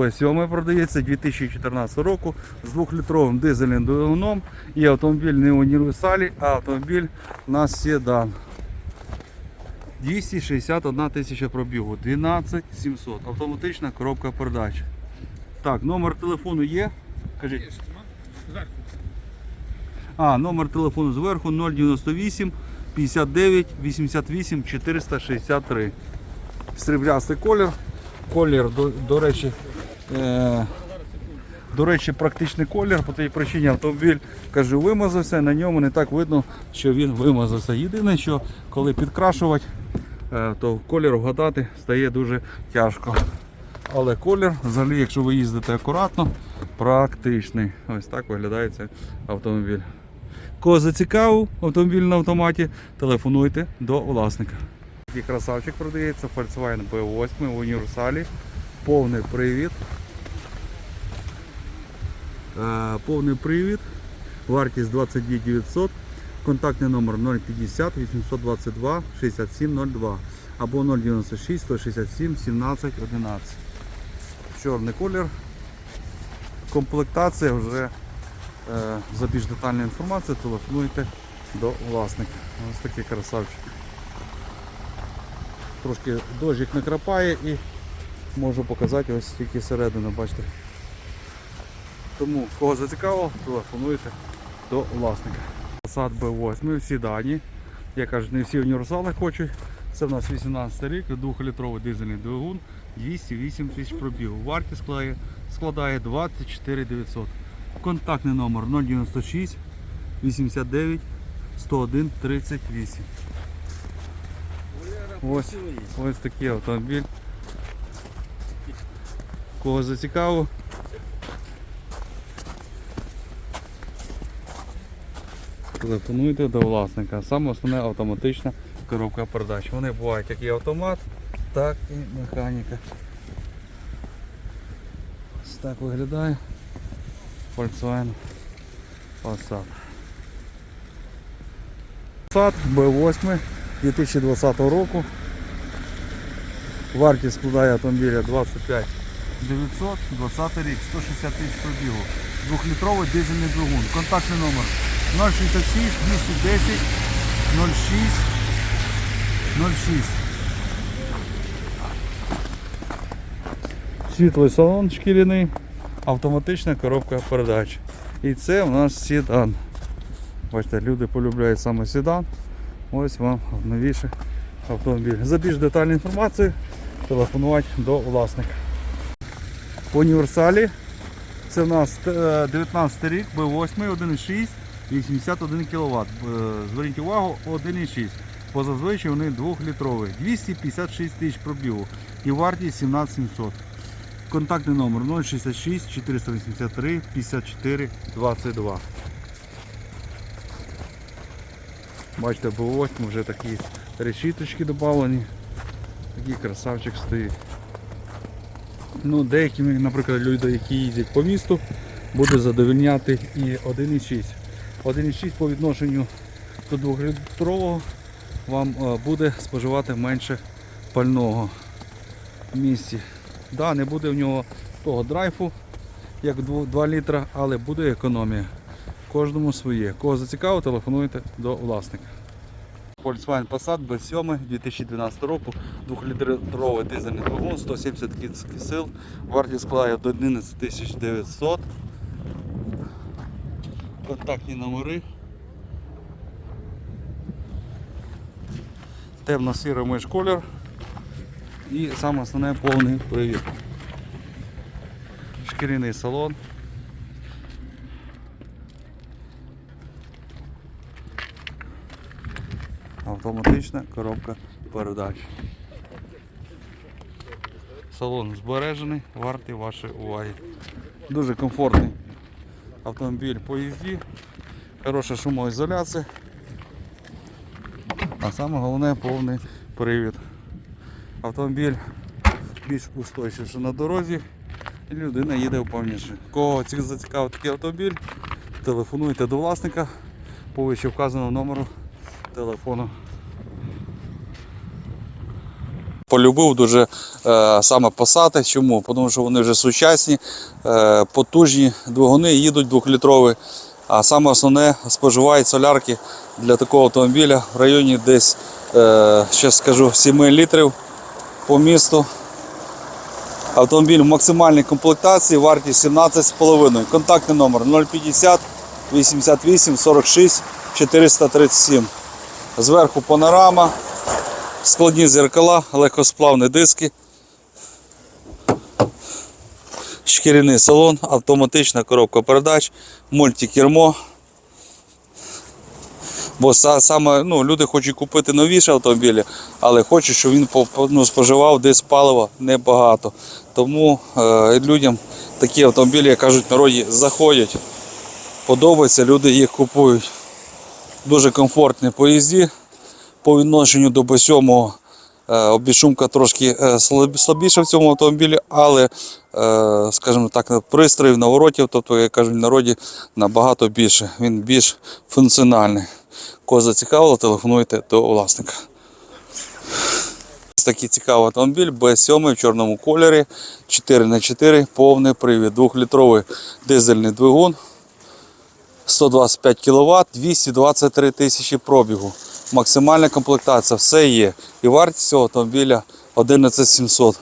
Б7 продається 2014 року з 2-літровим дизельним двигуном. І автомобіль не універсалі, а автомобіль у нас седан. 261 тисяча пробігу, 12 700. Автоматична коробка передач. Так, номер телефону є. Кажіть. А, номер телефону зверху 098 59 88 463. Сріблястий колір. Колір, до, до речі, до речі, практичний колір, по тій причині автомобіль кажу, вимазався, на ньому не так видно, що він вимазався. Єдине, що коли підкрашувати, е, то колір вгадати стає дуже тяжко. Але колір, взагалі, якщо ви їздите акуратно, практичний. Ось так виглядає цей автомобіль. Кого зацікавив автомобіль на автоматі, телефонуйте до власника. Такий красавчик продається, Volkswagen B8 в універсалі. Повний привід. Е, повний привід. Вартість 22 900. Контактний номер 050 822 6702 або 096 167 17 11. Чорний колір. Комплектація вже е, за більш детальною інформацією телефонуйте до власника. Ось такий красавчик. Трошки дощик накрапає і можу показати ось тільки середину, бачите. Тому кого зацікавило, телефонуйте до власника. Passat B8 всі дані. Я кажу, не всі універсали хочуть. Це в нас 18 рік, 2-літровий дизельний двигун, 208 тисяч пробігу. Вартість складає, складає 24 900. Контактний номер 096 89 101 38. Ось, ось такий автомобіль. Кого зацікавив, телефонуйте до власника. Саме основне автоматична коробка передач. Вони бувають як і автомат, так і механіка. Ось так виглядає Volkswagen Passat. Passat B8 2020 року. Вартість складає автомобіля 25 900, 20 рік, 160 тисяч пробігу. Двохлітровий дизельний двигун. Контактний номер 066 210 06 06. Світлий салон шкіряний, автоматична коробка передач. І це у нас седан. Бачите, люди полюбляють саме седан. Ось вам новіший автомобіль. За більш детальну інформацію телефонувати до власника. Універсалі це у нас е, 19 рік, B8, 1,6, 81 кВт. Зверніть увагу, 1,6. Бо зазвичай вони 2-літрові. 256 тисяч пробігу і вартість 17 700. Контактний номер 066 483 54 22. Бачите, B8 вже такі решіточки додавлені. Такий красавчик стоїть. Ну, деякі, наприклад, люди, які їздять по місту, буде задовольняти і 1,6. 1,6 по відношенню до 2-літрового вам е, буде споживати менше пального в місті. Да, не буде в нього того драйфу, як 2 літра, але буде економія. Кожному своє. Кого зацікавило, телефонуйте до власника. Volkswagen Passat B7 2012 року, 2-літровий дизельний двигун, 170 кінських сил, вартість складає до 11 900. Контактні номери. Темно-сірий меж колір і саме основне повний привід. Шкіряний салон. Автоматична коробка передач. Салон збережений, вартий вашої уваги. Дуже комфортний автомобіль по їзді, хороша шумоізоляція, а саме головне повний привід. Автомобіль більш устойчивіший на дорозі і людина їде впевніше. Кого ці- зацікавив такий автомобіль, телефонуйте до власника по вище номеру телефону. Полюбив дуже е, саме посади. Чому? Тому що вони вже сучасні, е, потужні двигуни їдуть двохлітрові. А саме основне споживають солярки для такого автомобіля в районі десь, е, ще скажу, 7 літрів по місту. Автомобіль в максимальній комплектації, вартість 17,5. Контактний номер 050 88 46 437. Зверху панорама, складні зеркала, легкосплавні диски, шкіряний салон, автоматична коробка передач, мультикермо. Бо саме ну, люди хочуть купити новіші автомобілі, але хочуть, щоб він ну, споживав десь палива небагато. Тому е, людям такі автомобілі, як кажуть, народі заходять, подобаються, люди їх купують. Дуже комфортні поїзді. По відношенню до B7 е, обішумка трошки е, слабіша в цьому автомобілі, але, е, скажімо так, пристроїв, наворотів, тобто, як кажуть, в народі набагато більше. Він більш функціональний. Кого зацікавило, телефонуйте до власника. Ось такий цікавий автомобіль B7 в чорному кольорі, 4х4, повний привід, 2-літровий дизельний двигун, 125 кВт, 223 тисячі пробігу. Максимальна комплектація, все є. І вартість цього автомобіля 11700.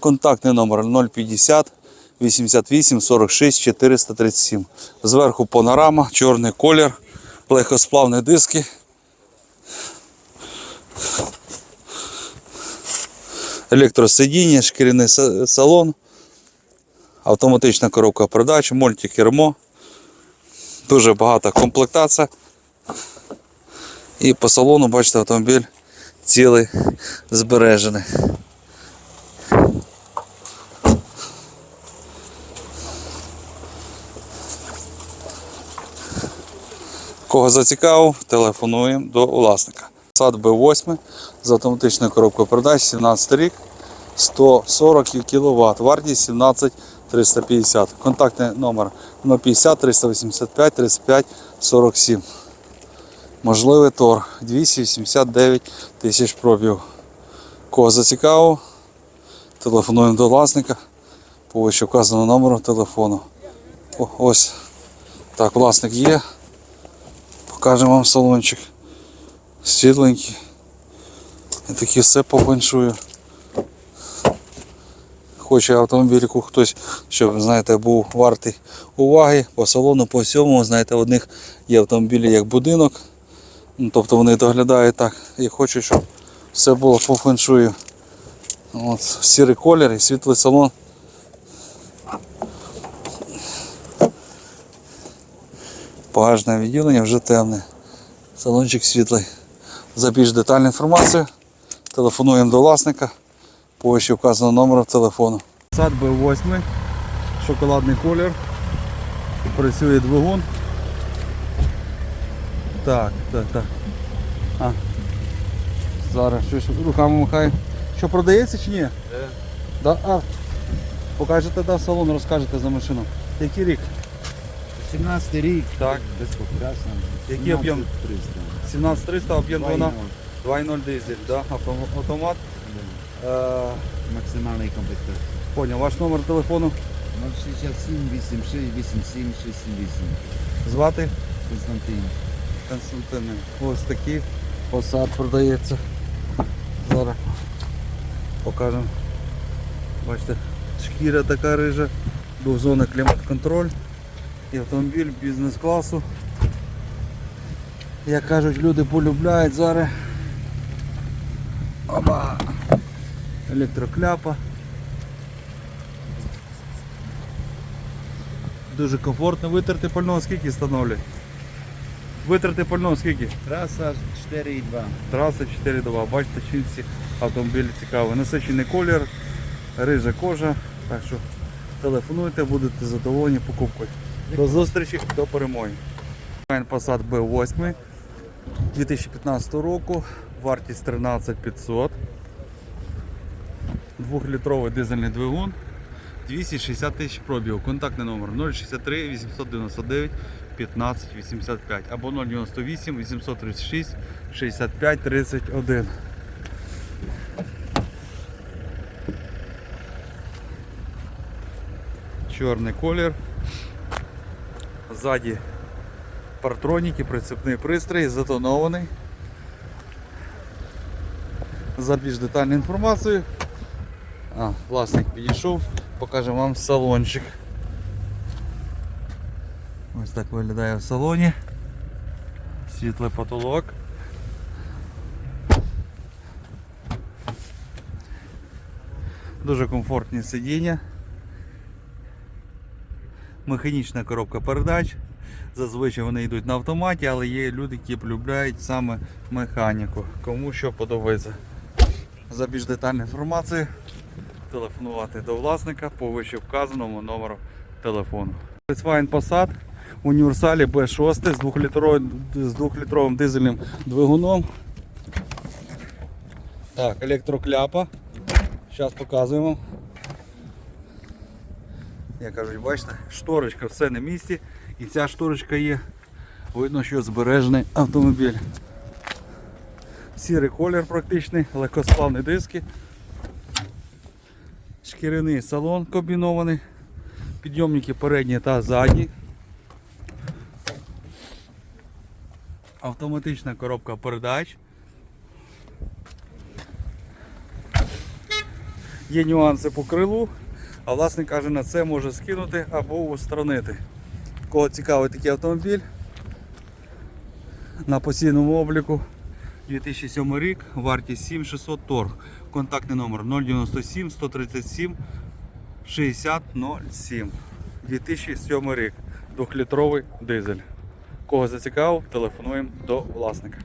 Контактний номер 050 88 46 437. Зверху панорама, чорний колір, легкосплавні диски. Електросидіння, шкіряний салон, автоматична коробка передач, мультикермо. Дуже багата комплектація. І по салону, бачите, автомобіль цілий збережений. Кого зацікавив, телефонуємо до власника. Сад Б8 з автоматичною коробкою передач 17 рік, 140 кВт, вартість 17 350. Контактний номер 050 385 35 47. Можливий торг 289 тисяч пробів. Кого зацікавив, телефонуємо до власника по вище вказаному номеру телефону. О, ось так, власник є. Покажемо вам салончик. Світленький. І такі все по. Хоче автомобільку хтось, щоб знаєте, був вартий уваги по салону, по всьому. Знаєте, в одних є автомобілі як будинок. Ну, тобто вони доглядають так і хочуть, щоб все було по феншую. От, сірий колір і світлий салон. Багажне відділення вже темне. Салончик світлий. За більш детальну інформацію телефонуємо до власника по вказаному номеру телефону. Сад Б8, шоколадний колір. Працює двигун. Так, так, так. А. Зараз щось руками махаю. Що продається чи ні? Да. А. Покажете да, салон, розкажете за машину. Який рік? 17 рік, Так. без покрасна. Який об'єм? 17300, об'єм двигуна 2.0 дизель, да? Авто- автомат. Е, Максимальний комплектації. понял, ваш номер телефону 067 86 87 68. звати Константин. Константин. Ось такий посад продається. Зараз покажемо. Бачите, шкіра така рижа, двохзонний клімат-контроль і автомобіль бізнес-класу. Як кажуть, люди полюбляють зараз. Оба! Електрокляпа. Дуже комфортно витерти пального скільки встановлює? Витрати пального скільки? Траса 4,2. Траса 4 доба. Бачите, чим ці автомобілі цікаві. Насичений колір, рижа кожа. Так що телефонуйте, будете задоволені покупкою. До зустрічі, до перемоги. Passat B8 2015 року, вартість 13500. Двохлітровий дизельний двигун. 260 тисяч пробігу. Контактний номер 063 899 15 85 або 098 836 65 31. Чорний колір. Ззаді партроніки, прицепний пристрій, затонований. За більш детальну інформацію. А, Власник підійшов, покажемо вам салончик. Ось так виглядає в салоні. Світлий потолок. Дуже комфортні сидіння. Механічна коробка передач. Зазвичай вони йдуть на автоматі, але є люди, які полюбляють саме механіку. Кому що подобається. За більш детальну інформацію телефонувати до власника по вище вказаному номеру телефону. Volkswagen Passat універсалі B6 з 2-літровим, з 2-літровим дизельним двигуном. Так, електрокляпа. Зараз показуємо. Як кажуть, бачите, шторочка все на місці. І ця шторочка є. Видно, що збережений автомобіль. Сірий колір практичний, легкосплавні диски. Шкіряний салон комбінований. Підйомники передні та задні. Автоматична коробка передач. Є нюанси по крилу, а власник каже, на це може скинути або устранити. Кого цікавий такий автомобіль на постійному обліку 2007 рік, вартість 7600 торг. Контактний номер 097 137 6007. 2007 рік. Двохлітровий дизель. Кого зацікавив, телефонуємо до власника.